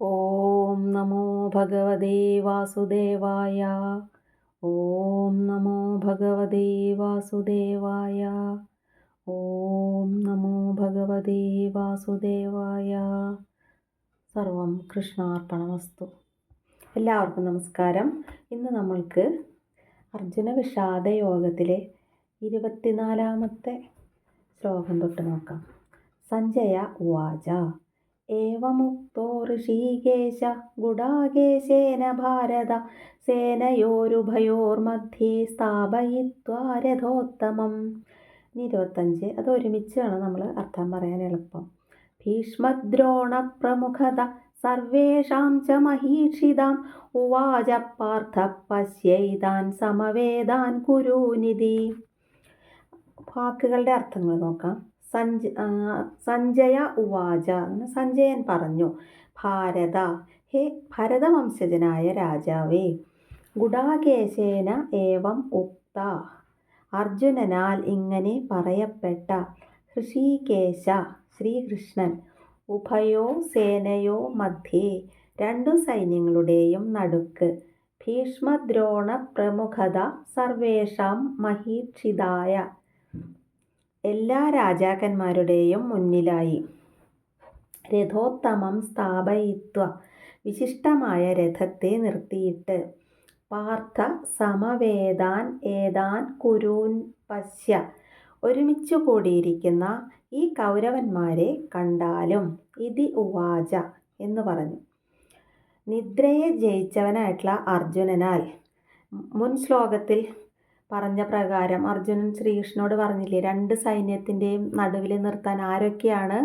ഓം നമോ ഭഗവതേ വാസുദേവായ. ഓം നമോ ഭഗവതേ വാസുദേവായ. ഓം നമോ ഭഗവതേ വാസുദേവായ. സർവം കൃഷ്ണാർപ്പണമസ്തു. എല്ലാവർക്കും നമസ്കാരം. ഇന്ന് നമ്മൾക്ക് അർജുന വിഷാദ യോഗത്തിലെ ഇരുപത്തിനാലാമത്തെ ശ്ലോകം തൊട്ട് നോക്കാം. സഞ്ജയ ഉവാച. ഏവമുക്തോ ഋഷീകേശ ഗുഡാകേശേന ഭാരത സേനയോരുഭയോർമധ്യേ സ്ഥാപയിത്വാ രഥോത്തമം. ഇരുപത്തഞ്ച് അത് വേണം നമ്മൾ അർത്ഥം പറയാൻ എളുപ്പം. ഭീഷ്മദ്രോണ പ്രമുഖത സർവേഷാം ച മഹീഷിതാം ഉവാച പാർത്ഥ പശ്യൈതാൻ സമവേദാൻ കുരുനിധി. വാക്കുകളുടെ അർത്ഥങ്ങൾ നോക്കാം. സഞ്ജ സഞ്ജയ ഉവാച സഞ്ജയൻ പറഞ്ഞു. ഭാരത ഹേ ഭരതവംശജനായ രാജാവേ ഗുഡാകേശേന ഏവം ഉക്ത. അർജുനനാൽ ഇങ്ങനെ പറയപ്പെട്ട ഋഷികേശ ശ്രീകൃഷ്ണൻ ഉഭയോ സേനയോ മധ്യേ രണ്ടു സൈന്യങ്ങളുടെയും നടുക്ക് ഭീഷ്മദ്രോണ പ്രമുഖത സർവേഷാം മഹീക്ഷിതായ എല്ലാ രാജാക്കന്മാരുടെയും മുന്നിലായി. രഥോത്തമം സ്ഥാപയിത്വ വിശിഷ്ടമായ രഥത്തെ നിർത്തിയിട്ട് പാർത്ഥ സമവേദാൻ ഏതാൻ കുരൂൻ പശ്യ ഒരുമിച്ചു കൂടിയിരിക്കുന്ന ഈ കൗരവന്മാരെ കണ്ടാലും ഇതി ഉവാച എന്ന് പറഞ്ഞു. നിദ്രയെ ജയിച്ചവനായിട്ടുള്ള അർജുനനാൽ മുൻ ശ്ലോകത്തിൽ പറഞ്ഞ പ്രകാരം അർജുനൻ ശ്രീകൃഷ്ണനോട് പറഞ്ഞില്ലേ രണ്ട് സൈന്യത്തിന്റെയും നടുവിൽ നിർത്താൻ ആരൊക്കെയാണ്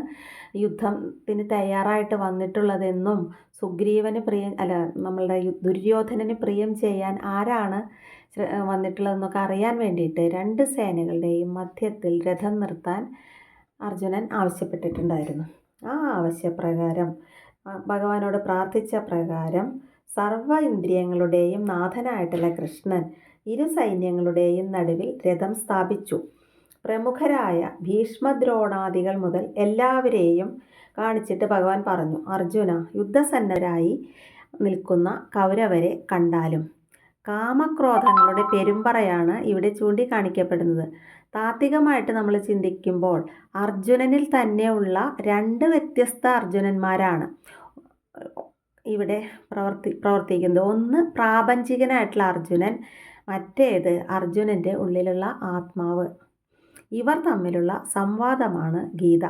യുദ്ധത്തിന് തയ്യാറായിട്ട് വന്നിട്ടുള്ളതെന്നും സുഗ്രീവന് പ്രിയം അല്ല നമ്മളുടെ ദുര്യോധനന് പ്രിയം ചെയ്യാൻ ആരാണ് വന്നിട്ടുള്ളതെന്നൊക്കെ അറിയാൻ വേണ്ടിയിട്ട് രണ്ട് സേനകളുടെയും മധ്യത്തിൽ രഥം നിർത്താൻ അർജുനൻ ആവശ്യപ്പെട്ടിട്ടുണ്ടായിരുന്നു. ആ ആവശ്യപ്രകാരം ഭഗവാനോട് പ്രാർത്ഥിച്ച പ്രകാരം സർവ ഇന്ദ്രിയങ്ങളുടെയും നാഥനായിട്ടുള്ള കൃഷ്ണൻ ഇരു സൈന്യങ്ങളുടെയും നടുവിൽ രഥം സ്ഥാപിച്ചു. പ്രമുഖരായ ഭീഷ്മദ്രോണാദികൾ മുതൽ എല്ലാവരെയും കാണിച്ചിട്ട് ഭഗവാൻ പറഞ്ഞു അർജുന യുദ്ധസന്നരായി നിൽക്കുന്ന കൗരവരെ കണ്ടാലും കാമക്രോധങ്ങളുടെ പെരുമ്പറയാണ് ഇവിടെ ചൂണ്ടിക്കാണിക്കപ്പെടുന്നത്. താത്വികമായിട്ട് നമ്മൾ ചിന്തിക്കുമ്പോൾ അർജുനനിൽ തന്നെയുള്ള രണ്ട് വ്യത്യസ്ത അർജുനന്മാരാണ്. ഇവിടെ പ്രവർത്തി പ്രവർത്തിക്കുന്നത്. ഒന്ന് പ്രാപഞ്ചികനായിട്ടുള്ള അർജുനൻ മറ്റേത് അർജുനന്റെ ഉള്ളിലുള്ള ആത്മാവ്. ഇവർ തമ്മിലുള്ള സംവാദമാണ് ഗീത.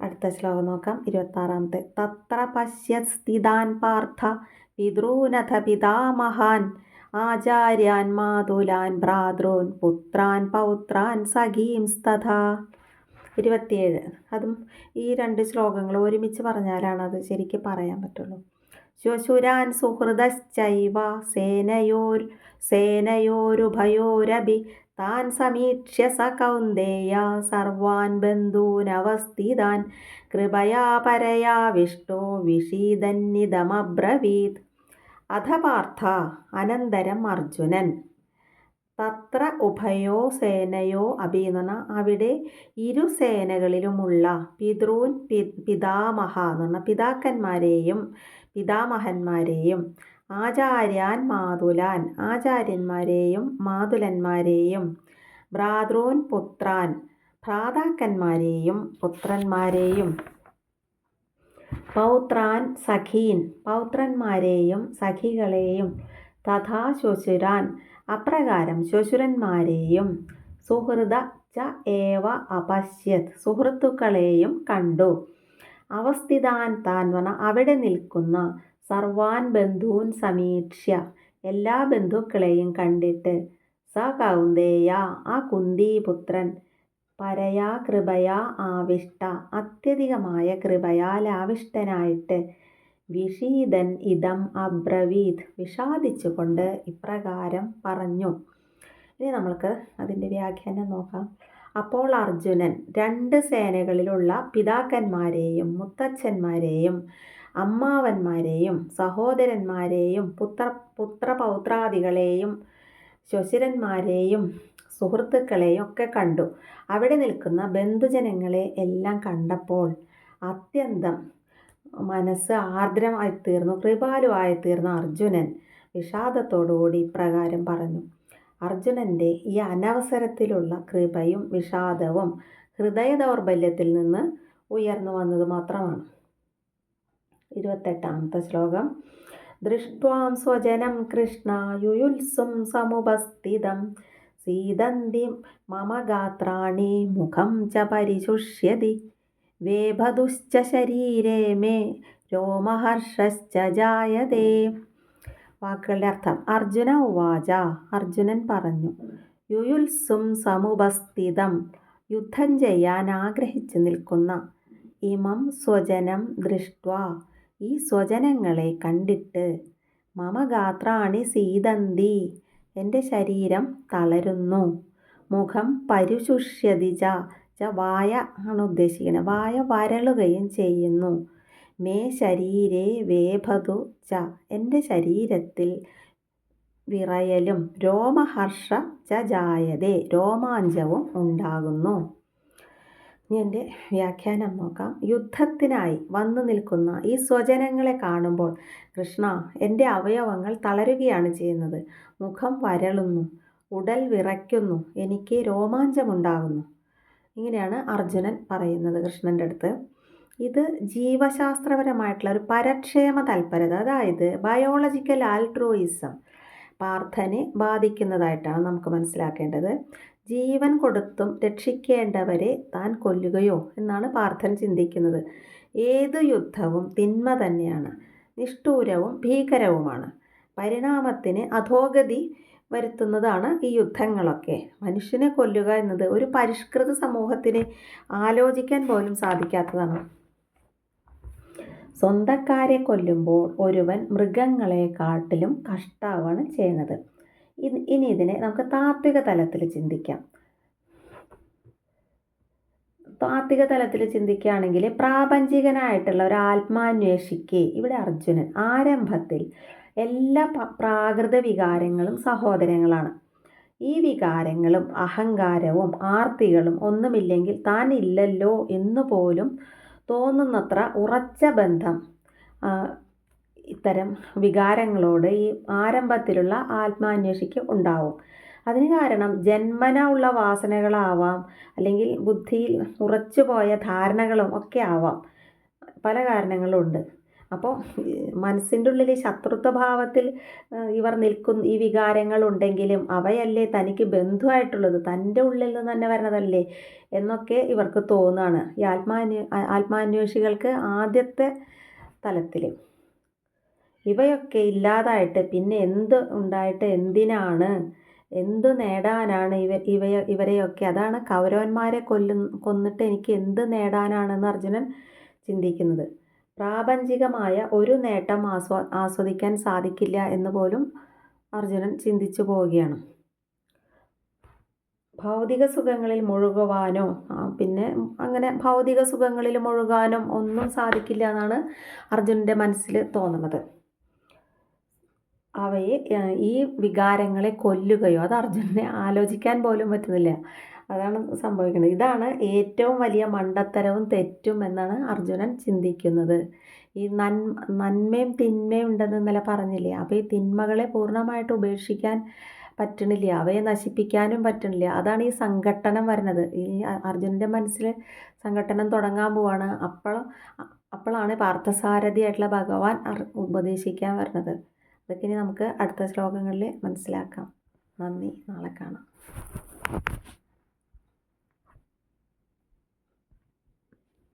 അടുത്ത ശ്ലോകം നോക്കാം. ഇരുപത്താറാമത്തെ. തത്ര പശ്യസ്ഥിതാൻ പാർത്ഥ പിതൃനഥ പിതാമഹാൻ ആചാര്യാൻ മാതുലാൻ ഭ്രാതൃൻ പുത്രാൻ പൗത്രാൻ സഖീംസ്തഥാ. ഇരുപത്തിയേഴ്. അതും ഈ രണ്ട് ശ്ലോകങ്ങൾ ഒരുമിച്ച് പറഞ്ഞാലാണ് അത് ശരിക്കും പറയാൻ പറ്റുള്ളൂ. ശ്വശുരാൻ സുഹൃദൈവ സേനയോർ സേനയോരുഭയോരഭി താൻ സമീക്ഷ്യ സ കൗന്ദേയ സർവാൻ ബന്ധൂനവസ്ഥിതാൻ കൃപയാ പരയാ വിഷ്ണോ വിഷീദന്നിതമബ്രവീത്. അഥ പാർത്ഥ അനന്തരം അർജുനൻ. തത്ര ഉഭയോ സേനയോ അഭി എന്ന് അവിടെ ഇരു സേനകളിലുമുള്ള പിതൃൻ പിതാമഹ എന്ന് പറഞ്ഞാൽ പിതാക്കന്മാരെയും പിതാമഹന്മാരെയും ആചാര്യാൻ മാതുലാൻ ആചാര്യന്മാരെയും മാതുലന്മാരെയും ഭ്രാതൃൻ പുത്രാൻ ഭ്രാതാക്കന്മാരെയും പുത്രന്മാരെയും പൗത്രാൻ സഖീൻ പൗത്രന്മാരെയും സഖികളെയും തഥാ ശ്വശുരാൻ അപ്രകാരം ശ്വശുരന്മാരെയും സുഹൃത ച ഏവ അപശ്യത് സുഹൃത്തുക്കളെയും കണ്ടു. അവസ്ഥിതാൻ താൻ വന്ന അവിടെ നിൽക്കുന്ന സർവാൻ ബന്ധൂൻ സമീക്ഷ്യ എല്ലാ ബന്ധുക്കളെയും കണ്ടിട്ട് സ കൗന്ദേയ ആ കുന്തിപുത്രൻ പരയാ കൃപയാ ആവിഷ്ട അത്യധികമായ കൃപയാൽ ആവിഷ്ടനായിട്ട് വിഷീതൻ ഇതം അബ്രവീത് വിഷാദിച്ചുകൊണ്ട് ഇപ്രകാരം പറഞ്ഞു. ഇനി നമ്മൾക്ക് അതിന്റെ വ്യാഖ്യാനം നോക്കാം. അപ്പോൾ അർജുനൻ രണ്ട് സേനകളിലുള്ള പിതാക്കന്മാരെയും മുത്തച്ഛന്മാരെയും അമ്മാവന്മാരെയും സഹോദരന്മാരെയും പുത്ര പുത്രപൗത്രാദികളെയും ശ്വശുരന്മാരെയും സുഹൃത്തുക്കളെയും ഒക്കെ കണ്ടു. അവിടെ നിൽക്കുന്ന ബന്ധുജനങ്ങളെ എല്ലാം കണ്ടപ്പോൾ അത്യന്തം മനസ്സ് ആർദ്രമായി തീർന്നു ആർദ്രമായിത്തീർന്നു കൃപാലുവായിത്തീർന്ന അർജുനൻ. വിഷാദത്തോടുകൂടി ഇപ്രകാരം പറഞ്ഞു അർജുനന്റെ ഈ അനവസരത്തിലുള്ള കൃപയും വിഷാദവും ഹൃദയ ദൗർബല്യത്തിൽ നിന്ന് ഉയർന്നു വന്നത് മാത്രമാണ്. ഇരുപത്തെട്ടാമത്തെ ശ്ലോകം ദൃഷ്ട്വാം സ്വജനം കൃഷ്ണ യുയുത്സും സമുപസ്ഥിതം സീതന്തി മമ ഗാത്രാണി മുഖം ച പരിശുഷ്യതി വേഭതുശ്ച ശരീരേ മേ രോമഹർഷശ്ച ജായതേ. വാക്കുകളുടെ അർത്ഥം അർജുന ഉവാച അർജുനൻ പറഞ്ഞു യുയുത്സും സമുപസ്ഥിതം യുദ്ധം ചെയ്യാൻ ആഗ്രഹിച്ചു നിൽക്കുന്ന ഇമം സ്വജനം ദൃഷ്ട ഈ സ്വജനങ്ങളെ കണ്ടിട്ട് മമ ഗാത്രാണി സീതന്തി എന്റെ ശരീരം തളരുന്നു മുഖം പരുശുഷ്യതി ച വായ ആണ് ഉദ്ദേശിക്കുന്നത്. വായ വരളുകയും ചെയ്യുന്നു. മേ ശരീരേ വേഭതു ച. എന്റെ ശരീരത്തിൽ വിറയലും രോമഹർഷ ച ജായതേ. രോമാഞ്ചവും ഉണ്ടാകുന്നു. ഇനി എന്റെ വ്യാഖ്യാനം നോക്കാം. യുദ്ധത്തിനായി വന്നു നിൽക്കുന്ന ഈ സ്വജനങ്ങളെ കാണുമ്പോൾ കൃഷ്ണ എന്റെ അവയവങ്ങൾ തളരുകയാണ് ചെയ്യുന്നത്. മുഖം വരളുന്നു. ഉടൽ വിറയ്ക്കുന്നു. എനിക്ക് രോമാഞ്ചമുണ്ടാകുന്നു. ഇങ്ങനെയാണ് അർജുനൻ പറയുന്നത് കൃഷ്ണന്റെ അടുത്ത്. ഇത് ജീവശാസ്ത്രപരമായിട്ടുള്ള ഒരു പരക്ഷേമ തൽപരത അതായത് ബയോളജിക്കൽ ആൽട്രോയിസം പാർത്ഥനെ ബാധിക്കുന്നതായിട്ടാണ് നമുക്ക് മനസ്സിലാക്കേണ്ടത്. ജീവൻ കൊടുത്തും രക്ഷിക്കേണ്ടവരെ താൻ കൊല്ലുകയോ എന്നാണ് പാർത്ഥൻ ചിന്തിക്കുന്നത്. ഏത് യുദ്ധവും തിന്മ തന്നെയാണ് നിഷ്ഠൂരവും ഭീകരവുമാണ്. പരിണാമത്തിന് അധോഗതി വരുത്തുന്നതാണ് ഈ യുദ്ധങ്ങളൊക്കെ. മനുഷ്യനെ കൊല്ലുക എന്നത് ഒരു പരിഷ്കൃത സമൂഹത്തിന് ആലോചിക്കാൻ പോലും സാധിക്കാത്തതാണ്. സ്വന്തക്കാരെ കൊല്ലുമ്പോൾ ഒരുവൻ മൃഗങ്ങളെക്കാട്ടിലും കഷ്ടാവാണ് ചെയ്യുന്നത്. ഇനി ഇതിനെ നമുക്ക് താത്വിക തലത്തിൽ ചിന്തിക്കാം. താത്വിക തലത്തിൽ ചിന്തിക്കുകയാണെങ്കിൽ പ്രാപഞ്ചികനായിട്ടുള്ള ഒരു ആത്മാന്വേഷിക്ക് ഇവിടെ അർജുനൻ ആരംഭത്തിൽ എല്ലാ പ്രാകൃത വികാരങ്ങളും സഹോദരങ്ങളാണ്. ഈ വികാരങ്ങളും അഹങ്കാരവും ആർത്തികളും ഒന്നുമില്ലെങ്കിൽ താൻ ഇല്ലല്ലോ എന്ന് പോലും തോന്നുന്നത്ര ഉറച്ച ബന്ധം ഇത്തരം വികാരങ്ങളോട് ഈ ആരംഭത്തിലുള്ള ആത്മാന്വേഷിക്ക് ഉണ്ടാവും. അതിന് കാരണം ജന്മന ഉള്ള വാസനകളാവാം അല്ലെങ്കിൽ ബുദ്ധിയിൽ ഉറച്ചുപോയ ധാരണകളും ഒക്കെ ആവാം. പല കാരണങ്ങളുണ്ട്. അപ്പോൾ മനസ്സിന്റെ ഉള്ളിൽ ശത്രുത്വഭാവത്തിൽ ഇവർ നിൽക്കുന്ന ഈ വികാരങ്ങൾ ഉണ്ടെങ്കിലും അവയല്ലേ തനിക്ക് ബന്ധുവായിട്ടുള്ളത് തന്റെ ഉള്ളിൽ നിന്ന് തന്നെ വരണതല്ലേ എന്നൊക്കെ ഇവർക്ക് തോന്നുകയാണ് ഈ ആത്മാന്വേ ആത്മാന്വേഷികൾക്ക് ആദ്യത്തെ തലത്തിൽ ഇവയൊക്കെ ഇല്ലാതായിട്ട് പിന്നെ എന്ത് ഉണ്ടായിട്ട് എന്തിനാണ് എന്ത് നേടാനാണ് ഇവ ഇവയെ ഇവരെയൊക്കെ? അതാണ് കൗരവന്മാരെ കൊല്ലുന്ന കൊന്നിട്ട് എനിക്ക് എന്ത് നേടാനാണെന്ന് അർജുനൻ ചിന്തിക്കുന്നത്. പ്രാപഞ്ചികമായ ഒരു നേട്ടം ആസ്വാ ആസ്വദിക്കാൻ സാധിക്കില്ല എന്ന് പോലും അർജുനൻ ചിന്തിച്ചു പോവുകയാണ്. ഭൗതിക സുഖങ്ങളിൽ മുഴുകുവാനോ പിന്നെ അങ്ങനെ ഭൗതിക സുഖങ്ങളിൽ മുഴുകാനും ഒന്നും സാധിക്കില്ല എന്നാണ് അർജുനന്റെ മനസ്സിൽ തോന്നുന്നത്. അവയെ ഈ വികാരങ്ങളെ കൊല്ലുകയോ അത് അർജുനനെ ആലോചിക്കാൻ പോലും പറ്റുന്നില്ല. അതാണ് സംഭവിക്കുന്നത്. ഇതാണ് ഏറ്റവും വലിയ മണ്ടത്തരവും തെറ്റും എന്നാണ് അർജുനൻ ചിന്തിക്കുന്നത്. ഈ നൻ നന്മയും തിന്മയും ഉണ്ടെന്ന് ഇന്നലെ പറഞ്ഞില്ലേ? അപ്പോൾ ഈ തിന്മകളെ പൂർണമായിട്ട് ഉപേക്ഷിക്കാൻ പറ്റണില്ല. അവയെ നശിപ്പിക്കാനും പറ്റണില്ല. അതാണ് ഈ സംഘട്ടനം വരുന്നത്. ഈ അർജുനന്റെ മനസ്സിൽ സംഘട്ടനം തുടങ്ങാൻ പോവാണ്. അപ്പോൾ അപ്പോഴാണ് പാർത്ഥസാരഥിയായിട്ടുള്ള ഭഗവാൻ ഉപദേശിക്കാൻ വരുന്നത്. അതൊക്കെ ഇനി നമുക്ക് അടുത്ത ശ്ലോകങ്ങളിൽ മനസ്സിലാക്കാം. നന്ദി. നാളെ കാണാം.